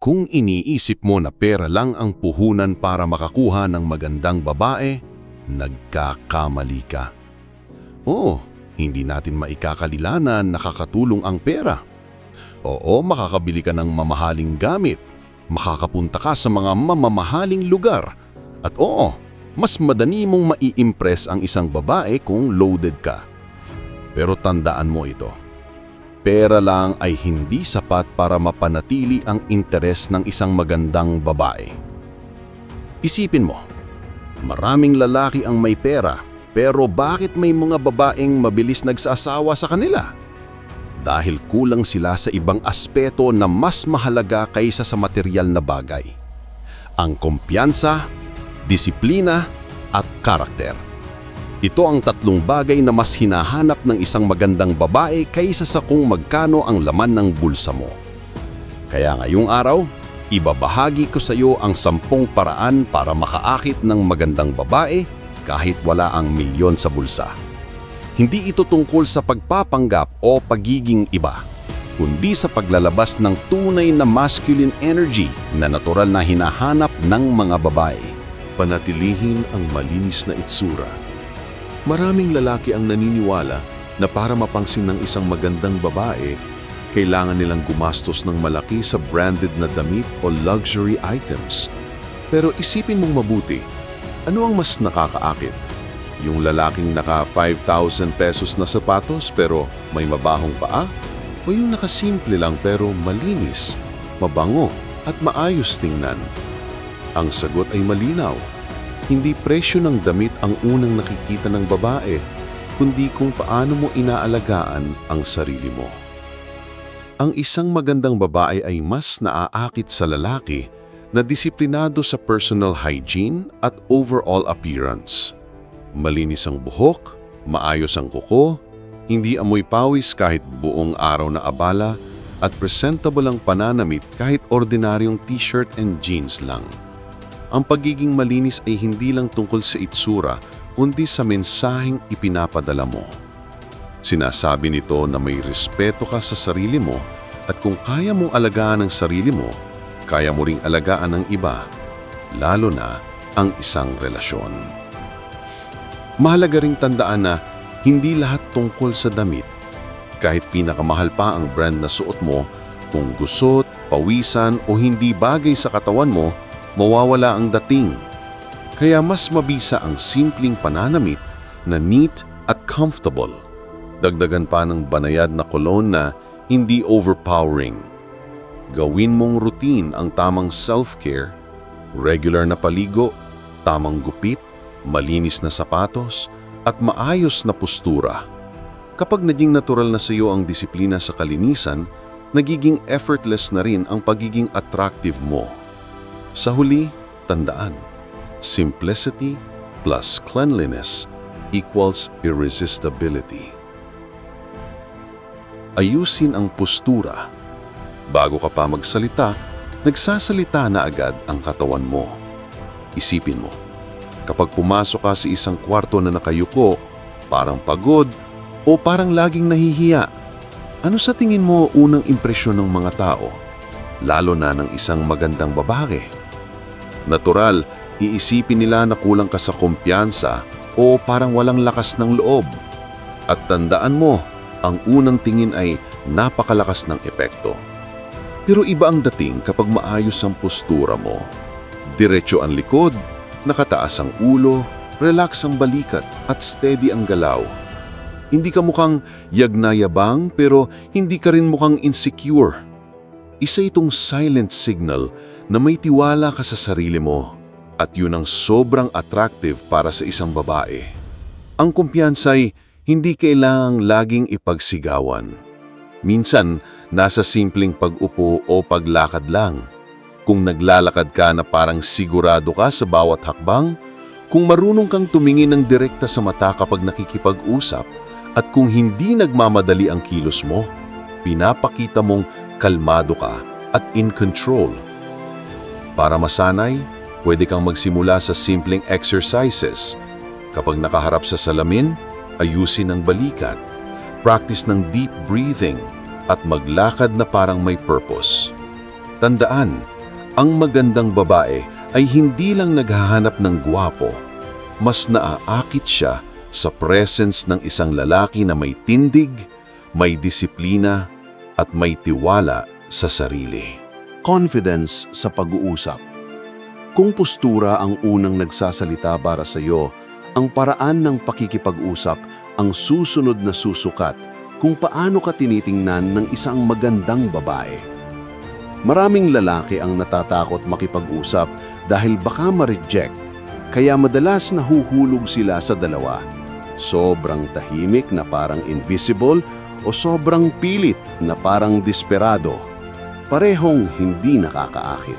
Kung iniisip mo na pera lang ang puhunan para makakuha ng magandang babae, nagkakamali ka. Oo, hindi natin maikakalilanan nakakatulong ang pera. Oo, makakabili ka ng mamahaling gamit, makakapunta ka sa mga mamamahaling lugar, at oo, mas madali mong mai-impress ang isang babae kung loaded ka. Pero tandaan mo ito, pera lang ay hindi sapat para mapanatili ang interes ng isang magandang babae. Isipin mo, maraming lalaki ang may pera pero bakit may mga babaeng mabilis nagsasawa sa kanila? Dahil kulang sila sa ibang aspeto na mas mahalaga kaysa sa material na bagay. Ang kumpiyansa, disiplina at karakter. Ito ang tatlong bagay na mas hinahanap ng isang magandang babae kaysa sa kung magkano ang laman ng bulsa mo. Kaya ngayong araw, ibabahagi ko sa iyo ang sampung paraan para makaakit ng magandang babae kahit wala ang milyon sa bulsa. Hindi ito tungkol sa pagpapanggap o pagiging iba, kundi sa paglalabas ng tunay na masculine energy na natural na hinahanap ng mga babae. panatilihin ang malinis na itsura. Maraming lalaki ang naniniwala na para mapangsin ng isang magandang babae, kailangan nilang gumastos ng malaki sa branded na damit o luxury items. Pero isipin mong mabuti, ano ang mas nakakaakit? Yung lalaking naka 5,000 pesos na sapatos pero may mabahong paa? O yung nakasimple lang pero malinis, mabango at maayos tingnan? Ang sagot ay malinaw. Hindi presyo ng damit ang unang nakikita ng babae, kundi kung paano mo inaalagaan ang sarili mo. Ang isang magandang babae ay mas naaakit sa lalaki na disiplinado sa personal hygiene at overall appearance. Malinis ang buhok, maayos ang kuko, hindi amoy pawis kahit buong araw na abala, at presentable ang pananamit kahit ordinaryong t-shirt and jeans lang. Ang pagiging malinis ay hindi lang tungkol sa itsura, kundi sa mensaheng ipinapadala mo. Sinasabi nito na may respeto ka sa sarili mo at kung kaya mong alagaan ang sarili mo, kaya mo ring alagaan ng iba, lalo na ang isang relasyon. Mahalaga ring tandaan na hindi lahat tungkol sa damit. Kahit pinakamahal pa ang brand na suot mo, kung gusot, pawisan o hindi bagay sa katawan mo, mawawala ang dating. Kaya mas mabisa ang simpleng pananamit na neat at comfortable. Dagdagan pa ng banayad na cologne na hindi overpowering. Gawin mong routine ang tamang self-care, regular na paligo, tamang gupit, malinis na sapatos, at maayos na postura. Kapag naging natural na sa iyo ang disiplina sa kalinisan, nagiging effortless na rin ang pagiging attractive mo. Sa huli, tandaan, simplicity plus cleanliness equals irresistibility. Ayusin ang postura. Bago ka pa magsalita, nagsasalita na agad ang katawan mo. Isipin mo, kapag pumasok ka sa isang kwarto na nakayuko, parang pagod o parang laging nahihiya, ano sa tingin mo unang impresyon ng mga tao? Lalo na ng isang magandang babae. Natural, iisipin nila na kulang ka sa kumpiyansa o parang walang lakas ng loob. At tandaan mo, ang unang tingin ay napakalakas ng epekto. Pero iba ang dating kapag maayos ang postura mo. Diretso ang likod, nakataas ang ulo, relax ang balikat at steady ang galaw. Hindi ka mukhang yagnayabang pero hindi ka rin mukhang insecure. Isa itong silent signal na may tiwala ka sa sarili mo at yun ang sobrang attractive para sa isang babae. Ang kumpiyansa'y hindi kailangang laging ipagsigawan. Minsan, nasa simpleng pag-upo o paglakad lang. Kung naglalakad ka na parang sigurado ka sa bawat hakbang, kung marunong kang tumingin ng direkta sa mata kapag nakikipag-usap, at kung hindi nagmamadali ang kilos mo, pinapakita mong kalmado ka at in control. Para masanay, pwede kang magsimula sa simpleng exercises. Kapag nakaharap sa salamin, ayusin ang balikat, practice ng deep breathing, at maglakad na parang may purpose. Tandaan, ang magandang babae ay hindi lang naghahanap ng gwapo. Mas naaakit siya sa presence ng isang lalaki na may tindig, may disiplina, at may tiwala sa sarili. Confidence sa pag-uusap. Kung postura ang unang nagsasalita para sa iyo, ang paraan ng pakikipag-usap ang susunod na susukat kung paano ka tinitingnan ng isang magandang babae. Maraming lalaki ang natatakot makipag-usap dahil baka ma-reject, kaya madalas nahuhulog sila sa dalawa. Sobrang tahimik na parang invisible o sobrang pilit na parang desperado. Parehong hindi nakakaakit.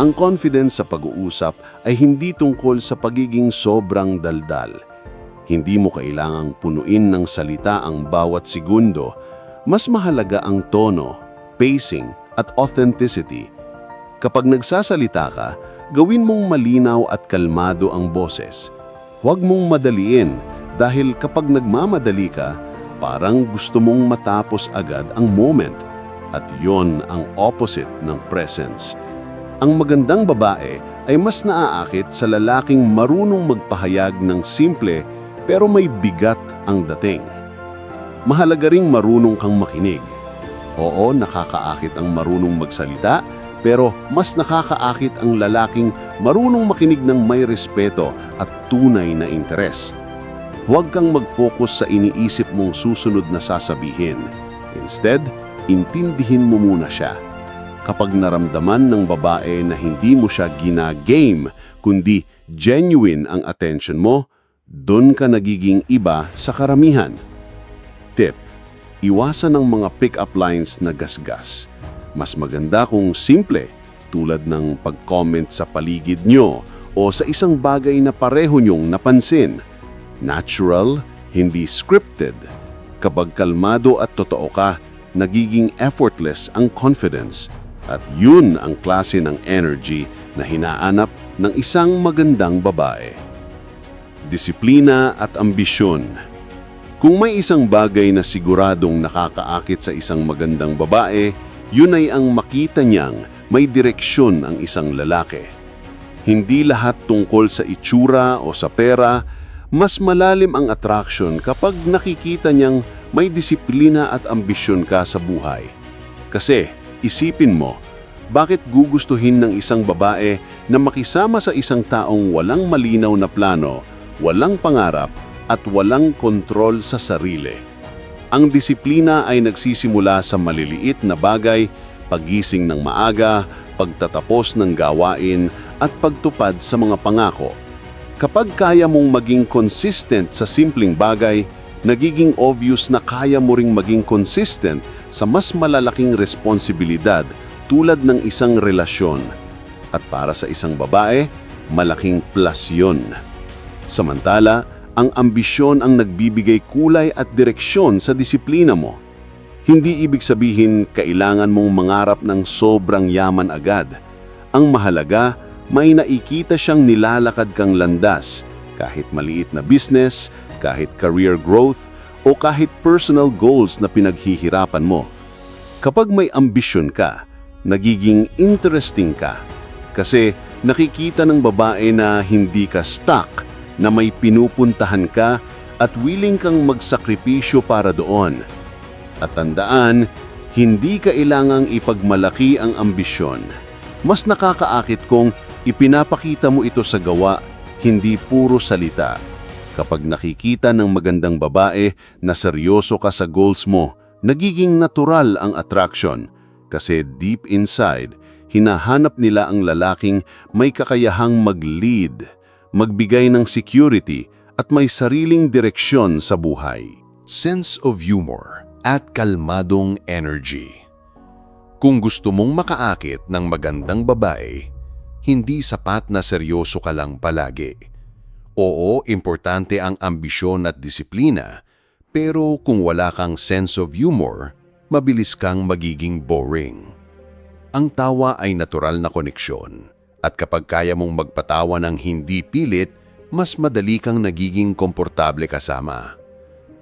Ang confidence sa pag-uusap ay hindi tungkol sa pagiging sobrang daldal. Hindi mo kailangang punuin ng salita ang bawat segundo. Mas mahalaga ang tono, pacing, at authenticity. Kapag nagsasalita ka, gawin mong malinaw at kalmado ang boses. Huwag mong madaliin dahil kapag nagmamadali ka, parang gusto mong matapos agad ang moment. At yon ang opposite ng presence. Ang magandang babae ay mas naaakit sa lalaking marunong magpahayag ng simple pero may bigat ang dating. Mahalaga ring marunong kang makinig. Oo, nakakaakit ang marunong magsalita, pero mas nakakaakit ang lalaking marunong makinig ng may respeto at tunay na interes. Huwag kang mag-focus sa iniisip mong susunod na sasabihin. Instead, intindihin mo muna siya. Kapag naramdaman ng babae na hindi mo siya gina-game, kundi genuine ang attention mo, doon ka nagiging iba sa karamihan. Tip, iwasan ang mga pick-up lines na gasgas. Mas maganda kung simple, tulad ng pag-comment sa paligid nyo o sa isang bagay na pareho nyong napansin. Natural, hindi scripted. Kapag kalmado at totoo ka, nagiging effortless ang confidence at yun ang klase ng energy na hinaanap ng isang magandang babae. Disiplina at ambisyon. Kung may isang bagay na siguradong nakakaakit sa isang magandang babae, yun ay ang makita niyang may direksyon ang isang lalaki. Hindi lahat tungkol sa itsura o sa pera, mas malalim ang attraction kapag nakikita niyang may disiplina at ambisyon ka sa buhay. Kasi, isipin mo, bakit gugustuhin ng isang babae na makisama sa isang taong walang malinaw na plano, walang pangarap, at walang kontrol sa sarili? Ang disiplina ay nagsisimula sa maliliit na bagay, pagising ng maaga, pagtatapos ng gawain, at pagtupad sa mga pangako. Kapag kaya mong maging consistent sa simpleng bagay, nagiging obvious na kaya mo ring maging consistent sa mas malalaking responsibilidad tulad ng isang relasyon. At para sa isang babae, malaking plus yun. Samantala, ang ambisyon ang nagbibigay kulay at direksyon sa disiplina mo. Hindi ibig sabihin kailangan mong mangarap ng sobrang yaman agad. Ang mahalaga, may nakikita siyang nilalakad kang landas, kahit maliit na business, kahit career growth, o kahit personal goals na pinaghihirapan mo. Kapag may ambisyon ka, nagiging interesting ka. Kasi nakikita ng babae na hindi ka stuck, na may pinupuntahan ka at willing kang magsakripisyo para doon. At tandaan, hindi kailangang ipagmalaki ang ambisyon. Mas nakakaakit kung ipinapakita mo ito sa gawa, hindi puro salita. Kapag nakikita ng magandang babae na seryoso ka sa goals mo, nagiging natural ang attraction kasi deep inside, hinahanap nila ang lalaking may kakayahang mag-lead, magbigay ng security at may sariling direksyon sa buhay. sense of humor at kalmadong energy. Kung gusto mong makaakit ng magandang babae, hindi sapat na seryoso ka lang palagi. Oo, importante ang ambisyon at disiplina, pero kung wala kang sense of humor, mabilis kang magiging boring. Ang tawa ay natural na koneksyon, at kapag kaya mong magpatawa ng hindi pilit, mas madali kang nagiging komportable kasama.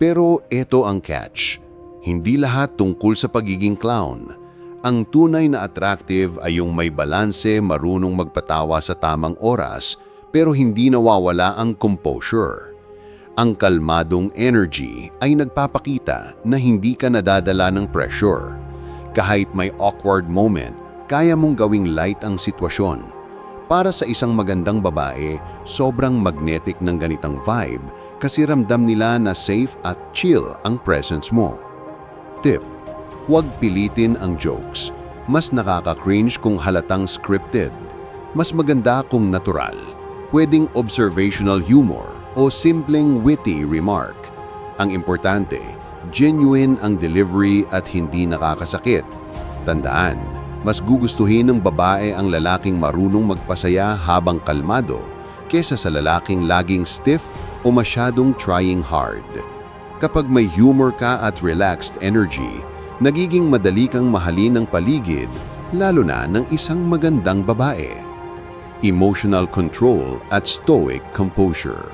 Pero ito ang catch. Hindi lahat tungkol sa pagiging clown. Ang tunay na attractive ay yung may balanse, marunong magpatawa sa tamang oras, pero hindi nawawala ang composure. Ang kalmadong energy ay nagpapakita na hindi ka nadadala ng pressure. Kahit may awkward moment, kaya mong gawing light ang sitwasyon. Para sa isang magandang babae, sobrang magnetic ng ganitang vibe kasi ramdam nila na safe at chill ang presence mo. Tip, huwag pilitin ang jokes. Mas nakaka-cringe kung halatang scripted. Mas maganda kung natural. Pwedeng observational humor o simpleng witty remark. Ang importante, genuine ang delivery at hindi nakakasakit. Tandaan, mas gugustuhin ng babae ang lalaking marunong magpasaya habang kalmado kesa sa lalaking laging stiff o masyadong trying hard. Kapag may humor ka at relaxed energy, nagiging madali kang mahalin ng paligid, lalo na ng isang magandang babae. Emotional control at stoic composure.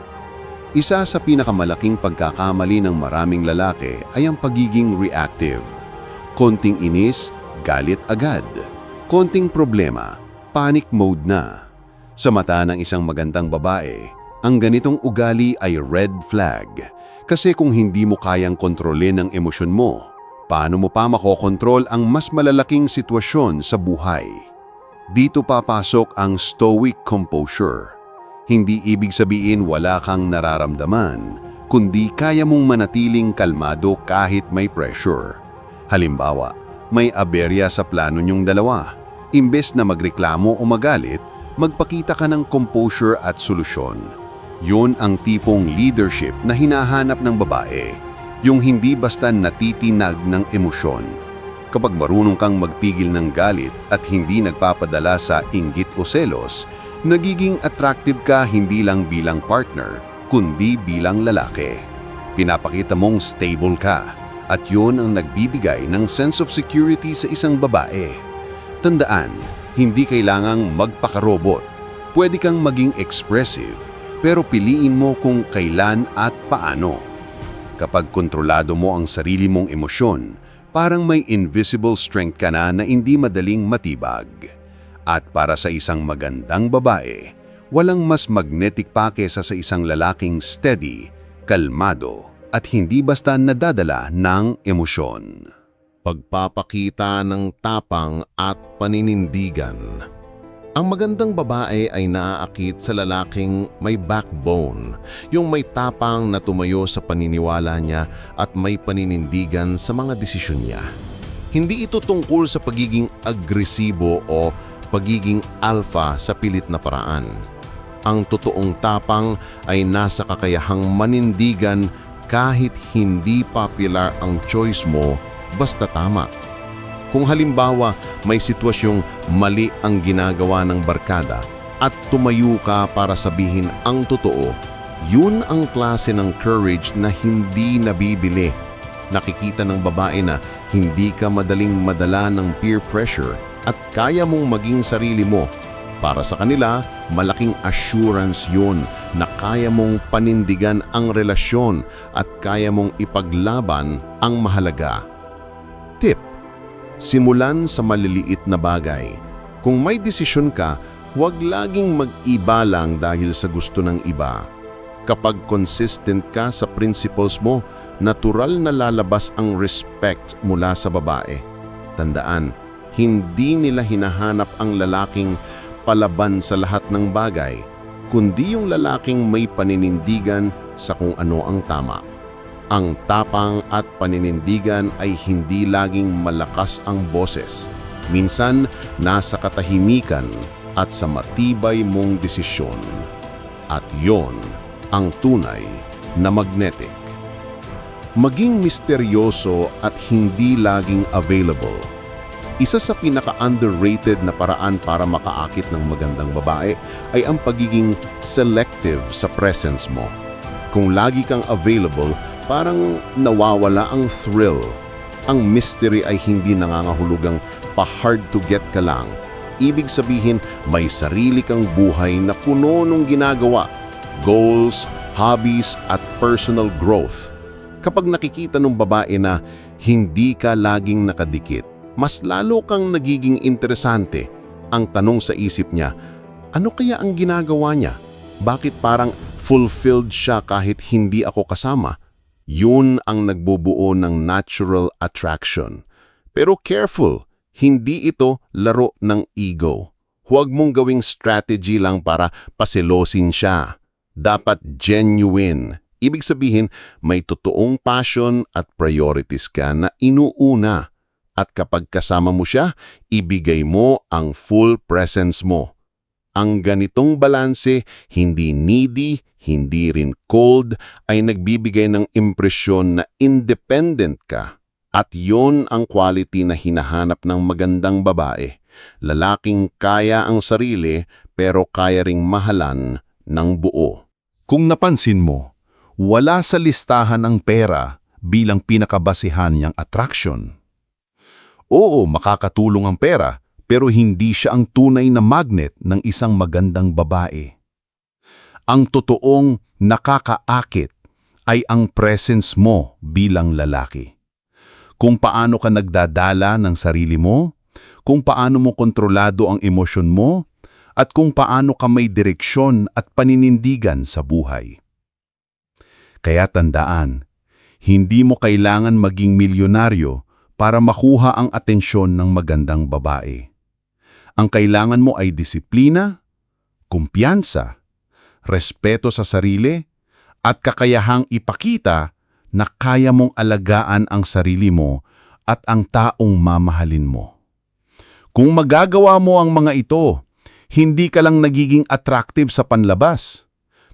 Isa sa pinakamalaking pagkakamali ng maraming lalaki ay ang pagiging reactive. Konting inis, galit agad. Konting problema, panic mode na. Sa mata ng isang magandang babae, ang ganitong ugali ay red flag. Kasi kung hindi mo kayang kontrolin ang emosyon mo, paano mo pa makokontrol ang mas malalaking sitwasyon sa buhay? Dito papasok ang stoic composure. Hindi ibig sabihin wala kang nararamdaman, kundi kaya mong manatiling kalmado kahit may pressure. Halimbawa, may aberya sa plano niyong dalawa. Imbes na magreklamo o magalit, magpakita ka ng composure at solusyon. Yun ang tipong leadership na hinahanap ng babae. Yung hindi basta natitinag ng emosyon. Kapag marunong kang magpigil ng galit at hindi nagpapadala sa inggit o selos, nagiging attractive ka hindi lang bilang partner, kundi bilang lalaki. Pinapakita mong stable ka at yun ang nagbibigay ng sense of security sa isang babae. Tandaan, hindi kailangang magpakarobot. Pwede kang maging expressive, pero piliin mo kung kailan at paano. Kapag kontrolado mo ang sarili mong emosyon, parang may invisible strength ka na na hindi madaling matibag. At para sa isang magandang babae, walang mas magnetic pa kesa sa isang lalaking steady, kalmado, at hindi basta nadadala ng emosyon. Pagpapakita ng tapang at paninindigan. Ang magandang babae ay naaakit sa lalaking may backbone, yung may tapang na tumayo sa paniniwala niya at may paninindigan sa mga desisyon niya. Hindi ito tungkol sa pagiging agresibo o pagiging alpha sa pilit na paraan. Ang totoong tapang ay nasa kakayahang manindigan kahit hindi popular ang choice mo basta tama. Kung halimbawa may sitwasyong mali ang ginagawa ng barkada at tumayo ka para sabihin ang totoo, yun ang klase ng courage na hindi nabibili. Nakikita ng babae na hindi ka madaling madala ng peer pressure at kaya mong maging sarili mo. Para sa kanila, malaking assurance yun na kaya mong panindigan ang relasyon at kaya mong ipaglaban ang mahalaga. Tip, simulan sa maliliit na bagay. Kung may desisyon ka, huwag laging mag-iba lang dahil sa gusto ng iba. Kapag consistent ka sa principles mo, natural na lalabas ang respect mula sa babae. Tandaan, hindi nila hinahanap ang lalaking palaban sa lahat ng bagay, kundi yung lalaking may paninindigan sa kung ano ang tama. Ang tapang at paninindigan ay hindi laging malakas ang boses. Minsan, nasa katahimikan at sa matibay mong desisyon. At yon ang tunay na magnetic. Maging misteryoso at hindi laging available. Isa sa pinaka-underrated na paraan para makaakit ng magandang babae ay ang pagiging selective sa presence mo. Kung lagi kang available, parang nawawala ang thrill. Ang mystery ay hindi nangangahulugang pa-hard to get ka lang. Ibig sabihin, may sarili kang buhay na puno ng ginagawa, goals, hobbies at personal growth. Kapag nakikita ng babae na hindi ka laging nakadikit, mas lalo kang nagiging interesante. Ang tanong sa isip niya, ano kaya ang ginagawa niya? Bakit parang fulfilled siya kahit hindi ako kasama? Yun ang nagbubuo ng natural attraction. Pero careful, hindi ito laro ng ego. Huwag mong gawing strategy lang para pasilosin siya. Dapat genuine. Ibig sabihin, may totoong passion at priorities ka na inuuna. At kapag kasama mo siya, ibigay mo ang full presence mo. Ang ganitong balanse, hindi needy, hindi rin cold, ay nagbibigay ng impresyon na independent ka. At yon ang quality na hinahanap ng magandang babae. Lalaking kaya ang sarili pero kaya ring mahalan ng buo. Kung napansin mo, wala sa listahan ang pera bilang pinakabasihan niyang attraction. Oo, makakatulong ang pera, pero hindi siya ang tunay na magnet ng isang magandang babae. Ang totoong nakakaakit ay ang presence mo bilang lalaki. Kung paano ka nagdadala ng sarili mo, kung paano mo kontrolado ang emosyon mo, at kung paano ka may direksyon at paninindigan sa buhay. Kaya tandaan, hindi mo kailangan maging milyonaryo para makuha ang atensyon ng magandang babae. Ang kailangan mo ay disiplina, kumpiyansa, respeto sa sarili, at kakayahang ipakita na kaya mong alagaan ang sarili mo at ang taong mamahalin mo. Kung magagawa mo ang mga ito, hindi ka lang nagiging attractive sa panlabas.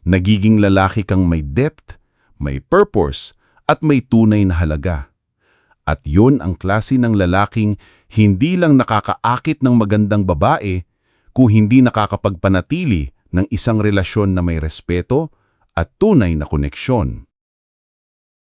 Nagiging lalaki kang may depth, may purpose, at may tunay na halaga. At yun ang klase ng lalaking hindi lang nakakaakit ng magandang babae, kung hindi nakakapagpanatili ng isang relasyon na may respeto at tunay na koneksyon.